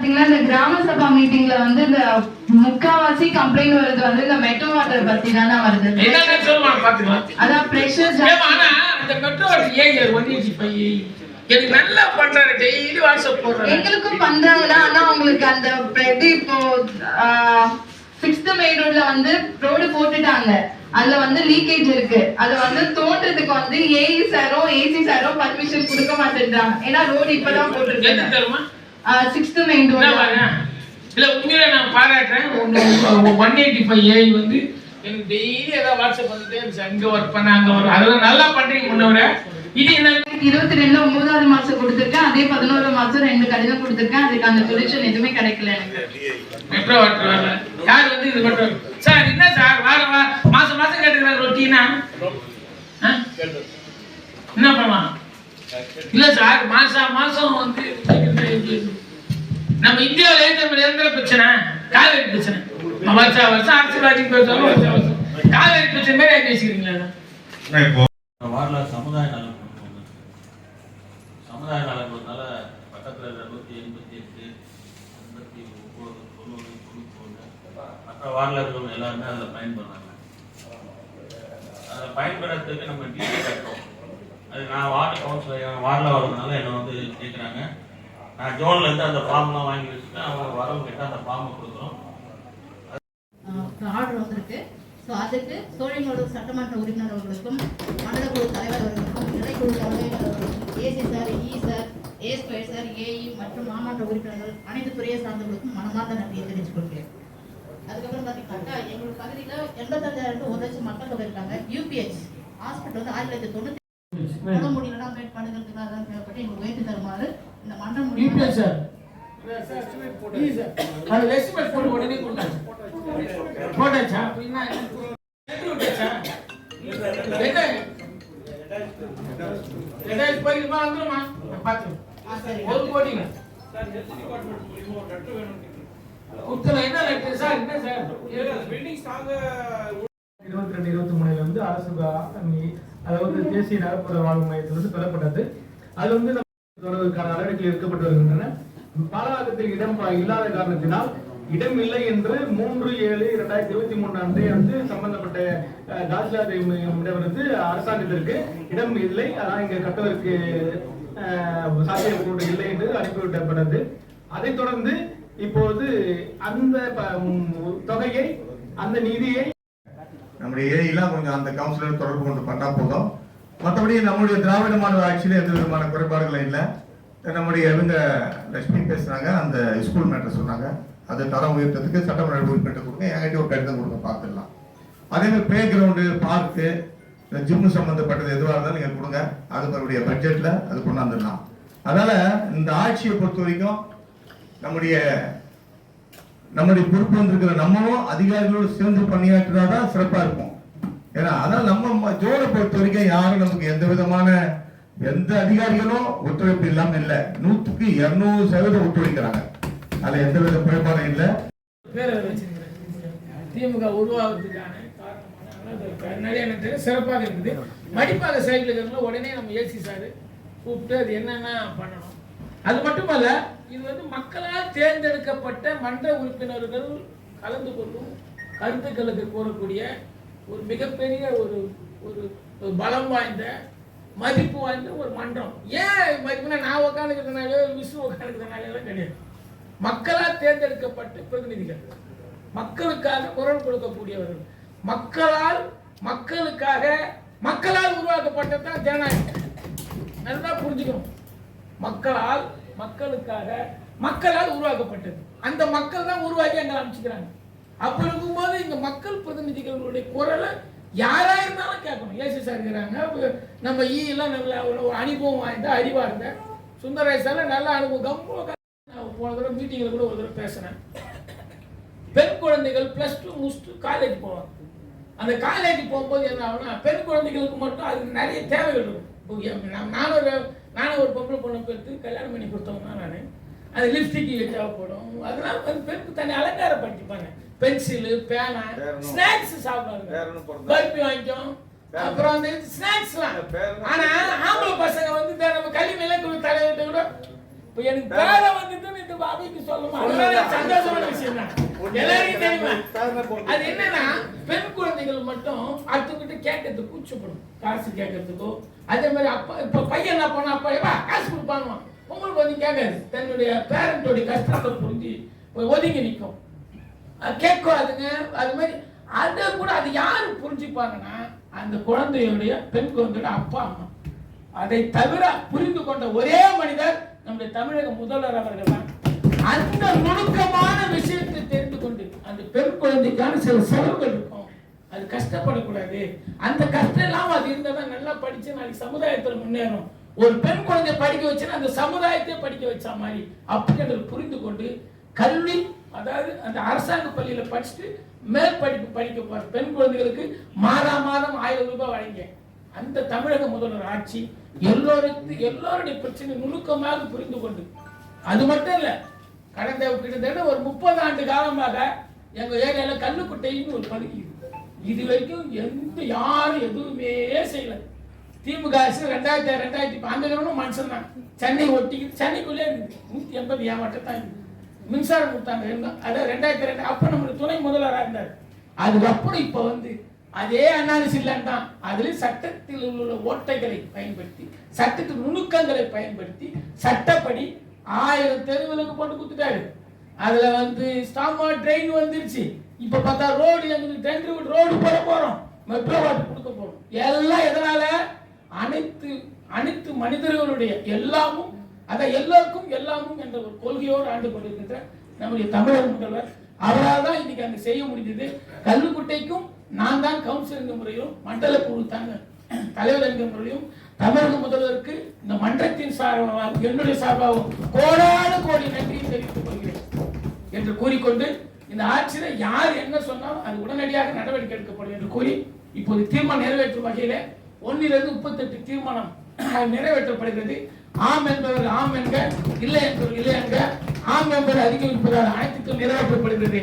பாத்தீங்கன்னா இந்த கிராம சபா மீட்டிங்ல வந்து இந்த முக்காவாசி கம்ப்ளைண்ட் வருது வந்து இந்த மெட்ரோ வாட்டர் பத்தி தானே வருது. அதான் பிரஷர் அந்த மெட்ரோ ஏன் ஒன் எயிட்டி ஃபைவ் எனக்கு நல்லா பண்றாரு டெய்லி வாட்ஸ்அப் போடுறாரு எங்களுக்கும் பண்றாங்கன்னா ஆனா உங்களுக்கு அந்த இது இப்போ சிக்ஸ்த் மெயின் ரோட்ல வந்து ரோடு போட்டுட்டாங்க. அதுல வந்து லீக்கேஜ் இருக்கு. அது வந்து தோன்றதுக்கு வந்து ஏஇ சாரும் ஏசி சாரும் பர்மிஷன் கொடுக்க மாட்டேன்றாங்க. ஏன்னா ரோடு இப்பதான் போட்டுருக்காங்க. தருமா சிக்ஸ்த் மெயின் பாருங்க. இல்ல உண்மையில நான் பாராட்டுறேன். ஒன் எயிட்டி ஃபைவ் ஏஐ வந்து எனக்கு டெய்லி ஏதாவது வாட்ஸ்அப் வந்துட்டே அங்க ஒர்க் பண்ண அங்க ஒர்க் அதெல்லாம் நல்லா பண்றீங்க முன்னவரை. இது என்ன? இருபத்தி ரெண்டுல ஒன்பதாவது மாசம் கொடுத்திருக்கேன். அதே பதினோரு மாசம் ரெண்டு கடிதம் கொடுத்திருக்கேன். அதுக்கு அந்த சொல்யூஷன் எதுவுமே கிடைக்கல எனக்கு. யார் வந்து இது மெட்ரோ சார் என்ன சார்? வார வா மாசம் மாசம் கேட்டுக்கிறாங்க ரொட்டீனா என்ன பண்ணலாம்? இல்ல சார் மாசம் மாசம் வந்து நம்ம இந்தியாவில் எழுத எந்த பிரச்சனை? காவேரி பிரச்சனை. வருஷம் வருஷம் அரசியல்வாதிக்கு பேசுவாங்க வருஷம் காவேரி பிரச்சனை மாதிரி ஆக்கி வச்சுக்கிறீங்களா சமுதாய ஒண்ணு. சமுதாய நலன் குழுனால பக்கத்தில் இருக்கிற நூற்றி எண்பத்தி எட்டு எண்பத்தி ஒம்பது தொண்ணூறு தொண்ணூற்றி ஒன்று மற்ற வார்டில் இருக்கிறவங்க எல்லாருமே அதில் பயன்படுறாங்க. அதில் பயன்படுறதுக்கு நம்ம அது நான் வார்டு கவுன்சிலர் வார்டில் வரதுனால என்னை வந்து கேட்குறாங்க நான் ஜோன்லேருந்து அந்த ஃபார்ம்லாம் வாங்கி வச்சுட்டு அவங்க வரவங்க கிட்ட அந்த ஃபார்மை கொடுக்குறோம். ஆர்டர் வந்திருக்கு. ஸோ அதுக்கு சோழிங்கோடு சட்டமன்ற உறுப்பினர் அவர்களுக்கும் மண்டல குழு தலைவர் அவர்களுக்கும் இடைக்குழு தலைவர் அவர்களுக்கும் AC sir E sir A square sir AE மற்றும் மாமன்ற உறுப்பினர்கள் அனைத்து துறையை சார்ந்தவர்களுக்கும் மனமார்ந்த நன்றியை தெரிவித்துக் கொள்கிறேன். அதுக்கப்புறம் பார்த்தீங்கன்னாக்கா எங்களுக்கு பகுதியில் எண்பத்தஞ்சாயிரம் ஒரு லட்சம் மக்கள் தொகை இருக்காங்க. யூபிஹெச் ஹாஸ்பிட்டல் வந்து ஆயிரத்தி தொள்ளாயிரத்தி தொண்ணூற்றி உணவு முடியலன்னா மேற்பாடுகளுக்கு அதான் தேவைப்பட்டு எங்களுக்கு உயர்த்தி தருமாறு இந்த மன்றம் யூபிஎஸ் முடிவு சார் போட்டாச்சா? ரெண்டாயிரத்தி ஒரு என்ன லெட்டர் சார் என்ன சார் இருபத்தி ரெண்டு இருபத்தி மூணுல வந்து அரசு அதாவது தேசிய நகர்ப்புற வாழ்வு மையத்திலிருந்து பெறப்பட்டது. அது வந்து தொடர்வதற்கான நடவடிக்கைகள் எடுக்கப்பட்டு வருகின்றன. பாலகாலத்தில் இடம் இல்லாத காரணத்தினால் இடம் இல்லை என்று மூன்று ஏழு இரண்டாயிரத்தி இருபத்தி மூன்று அன்றே வந்து சம்பந்தப்பட்ட அஹ், வந்து அரசாங்கத்திற்கு இடம் இல்லை. அதான் இங்க கட்டுவதற்கு அஹ், சாத்தியக்கூறு இல்லை என்று அனுப்பிவிடப்பட்டது அதைத் தொடர்ந்து இப்போது அந்த தொகையை அந்த நிதியை நம்முடைய ஏரியெல்லாம் கொஞ்சம் அந்த கவுன்சிலர் தொடர்பு கொண்டு பண்ணா போதும். மற்றபடி நம்முடைய திராவிட மாணவர் ஆட்சியில் எந்த விதமான குறைபாடுகளும் இல்லை. நம்முடைய இவங்க லட்சுமி பேசுனாங்க அந்த ஸ்கூல் மேட்டர் சொன்னாங்க. அது தரம் உயர்த்ததுக்கு சட்டமன்ற உறுப்பினர் கொடுங்க என்கிட்ட ஒரு கடிதம் கொடுங்க பார்த்துடலாம். அதே மாதிரி பிளே கிரவுண்டு பார்க்கு ஜிம்மு சம்மந்தப்பட்டது எதுவாக இருந்தாலும் நீங்கள் கொடுங்க. அது நம்மளுடைய பட்ஜெட்டில் அது கொண்டாந்துடலாம். அதனால் இந்த ஆட்சியை பொறுத்த வரைக்கும் நம்முடைய நம்முடைய பொறுப்பு வந்திருக்கிற நம்மளும் அதிகாரிகளோடு சேர்ந்து பணியாற்றினாதான் சிறப்பா இருக்கும். ஏன்னா அதான் நம்ம ஜோனை பொறுத்த வரைக்கும் யாரும் நமக்கு எந்த விதமான எந்த அதிகாரிகளும் ஒத்துழைப்பு இல்லாம இல்ல. நூற்றுக்கு இருநூறு சதவீதம் ஒத்துழைக்கிறாங்க. அதுல எந்த வித குறைபாடும் இல்லை. திமுக உருவாகிறதுக்கான நிறைய எனக்கு தெரியும் சிறப்பாக இருக்குது. மடிப்பாக சைக்கிள் உடனே நம்ம ஏசி சார் கூப்பிட்டு அது என்னென்ன பண்ணணும். அது மட்டுமல்ல இது வந்து மக்களால் தேர்ந்தெடுக்கப்பட்ட மன்ற உறுப்பினர்கள் கலந்து கொள்ளும் கருத்துக்களுக்கு கூறக்கூடிய ஒரு மிகப்பெரிய ஒரு ஒரு பலம் வாய்ந்த மதிப்பு வாய்ந்த ஒரு மன்றம். ஏன் மதிப்புனா நான் உட்காந்துக்கிறதுனாலே விஷ்ணு உட்காந்துக்கிறதுனால கிடையாது. மக்களால் தேர்ந்தெடுக்கப்பட்ட பிரதிநிதிகள். மக்களுக்காக குரல் கொடுக்கக்கூடியவர்கள். மக்களால் மக்களுக்காக மக்களால் உருவாக்கப்பட்டதான் ஜனநாயகம். நல்லா புரிஞ்சுக்கணும். மக்களால் மக்களுக்காக மக்களால் உருவாக்கப்பட்டது. அந்த மக்கள் தான் உருவாக்கி அங்கே அமைச்சுக்கிறாங்க. அப்போ இருக்கும்போது இந்த மக்கள் பிரதிநிதிகளுடைய குரலை யாரா இருந்தாலும் கேட்கணும். ஏசி சார் இருக்கிறாங்க. நம்ம ஈ எல்லாம் நல்ல ஒரு அனுபவம் வாய்ந்த அறிவா இருந்த சுந்தரேசால நல்ல அனுபவம். கம்பு நான் போன தடவை மீட்டிங்கில் கூட ஒரு தடவை பேசினேன். பெண் குழந்தைகள் ப்ளஸ் டூ முடிச்சுட்டு காலேஜ் போவாங்க. அந்த காலேஜ் போகும்போது என்ன ஆகும்னா பெண் குழந்தைகளுக்கு மட்டும் அது நிறைய தேவைகள் இருக்கும். நானும் நானும் ஒரு பொம்பளை பொண்ணை பெற்று கல்யாணம் பண்ணி கொடுத்தவங்க தான் நான். அது லிப்ஸ்டிக் தேவைப்படும். அதனால வந்து பெண்ணுக்கு தனி அலங்காரப்படுத்திப்பாங்க. பென்சிலு பேனா ஸ்நாக்ஸ் சாப்பிடுவாங்க. பருப்பி வாங்கிக்கும் அப்புறம் அந்த ஸ்நாக்ஸ்லாம் ஆனா ஆம்பளை பசங்க வந்து நம்ம கல்வி நிலைக்குழு தலைவர்கிட்ட கூட இப்போ எனக்கு பேரை வந்துட்டு இந்த சொல்லணும் அதெல்லாம் சந்தோஷமான விஷயம் தான் தெரியுமா? அது என்னன்னா பெண் குழந்தைகள் மட்டும் அடுத்தவங்கிட்ட கேட்கறது கூச்சப்படும். காசு கேட்கறதுக்கோ அதே மாதிரி அப்பா இப்ப பையன் என்ன அப்பா "ஏப்பா, காசு கொடுப்பானுவான் உங்களுக்கு வந்து கேட்காது. தன்னுடைய பேரண்டோடைய கஷ்டத்தை புரிஞ்சு ஒதுங்கி நிற்கும் கேட்காதுங்க. அது மாதிரி அதை கூட அது யாரு புரிஞ்சுப்பாங்கன்னா அந்த குழந்தையுடைய பெண் குழந்தையோட அப்பா அம்மா. அதை தவிர புரிந்து கொண்ட ஒரே மனிதர் நம்முடைய தமிழக முதல்வர் அவர்கள் தான். அந்த நுணுக்கமான விஷயத்தை தெரிந்து பெண் குழந்தைக்கான சில செலவுகள் இருக்கும். அது கஷ்டப்படக்கூடாது. அந்த கஷ்டம் இல்லாமல் அது இருந்தால் நல்லா படிச்சு நாளைக்கு சமுதாயத்தில் முன்னேறும். ஒரு பெண் குழந்தை படிக்க வச்சுன்னா அந்த சமுதாயத்தை படிக்க வச்ச மாதிரி. அப்படின்றத புரிந்து கொண்டு கல்வி அதாவது அந்த அரசாங்க பள்ளியில படிச்சுட்டு மேல் படிப்பு படிக்க போகிற பெண் குழந்தைகளுக்கு மாதா மாதம் ஆயிரம் ரூபாய் வழங்க. அந்த தமிழக முதல்வர் ஆட்சி எல்லோருக்கு எல்லோருடைய பிரச்சனை நுணுக்கமாக புரிந்து கொண்டு. அது மட்டும் இல்ல கடந்த கிட்டத்தட்ட ஒரு முப்பது ஆண்டு காலமாக எங்க ஏரியால கல்லுக்குட்டைன்னு ஒரு பகுதி இது வரைக்கும் எந்த யாரும் எதுவுமே செய்யல. திமுக அரசு ரெண்டாயிரத்தி ரெண்டாயிரத்தி இப்ப அந்த மனுஷன் தான். சென்னை ஒட்டிக்கிட்டு சென்னைக்குள்ளே இருக்குது நூத்தி எண்பது ஏமாட்டம் தான் இருக்குது மின்சாரம் கொடுத்தாங்க. இருந்தோம் அதாவது ரெண்டாயிரத்தி ரெண்டு அப்போ நம்மளுடைய துணை முதல்வராக இருந்தார். அதுக்கப்புறம் இப்போ வந்து அதே அனாலிசிஸ் தான் அதுலேயும் சட்டத்தில் உள்ள ஓட்டைகளை பயன்படுத்தி சட்டத்தின் நுணுக்கங்களை பயன்படுத்தி சட்டப்படி ஆயிரம் தெருவுகளுக்கு போட்டு கொடுத்துட்டாரு. அதுல வந்து ஸ்டாமா ட்ரெயின் வந்துருச்சு. இப்ப பார்த்தா ரோடு எங்களுக்கு டெண்டர் ரோடு போட போறோம். மெட்ரோ வாட்டர் கொடுக்க போறோம். எல்லாம் எதனால? அனைத்து அனைத்து மனிதர்களுடைய எல்லாமும் அத எல்லோருக்கும் எல்லாமும் என்ற ஒரு கொள்கையோடு ஆண்டு கொண்டிருக்கின்ற நம்முடைய தமிழர் முதல்வர் அவரால் தான் இன்னைக்கு அங்கே செய்ய முடிந்தது கல்லுக்குட்டைக்கும் நான் தான் கவுன்சிலிங்க என்ற முறையிலும் மண்டல குழு தாங்க தலைவர் என்ற முறையிலும் தமிழக முதல்வருக்கு இந்த மன்றத்தின் சார்பாக என்னுடைய சார்பாகவும் கோடான கோடி நன்றியை தெரிவித்துக் கொள்கிறேன். என்று கூறிக்கொண்டு இந்த ஆட்சியில் யார் என்ன சொன்னாலும் அது உடனடியாக நடவடிக்கை எடுக்கப்படும் என்று கூறி இப்போது தீர்மானம் நிறைவேற்றும் வகையில ஒன்னிலிருந்து முப்பத்தெட்டு தீர்மானம் நிறைவேற்றப்படுகிறது. ஆம் என்பவர் ஆம் என்க இல்லை என்பவர் இல்லை என்க ஆம் என்பவர் அதிகரிப்பதால் அனைத்துக்கும் நிறைவேற்றப்படுகிறது.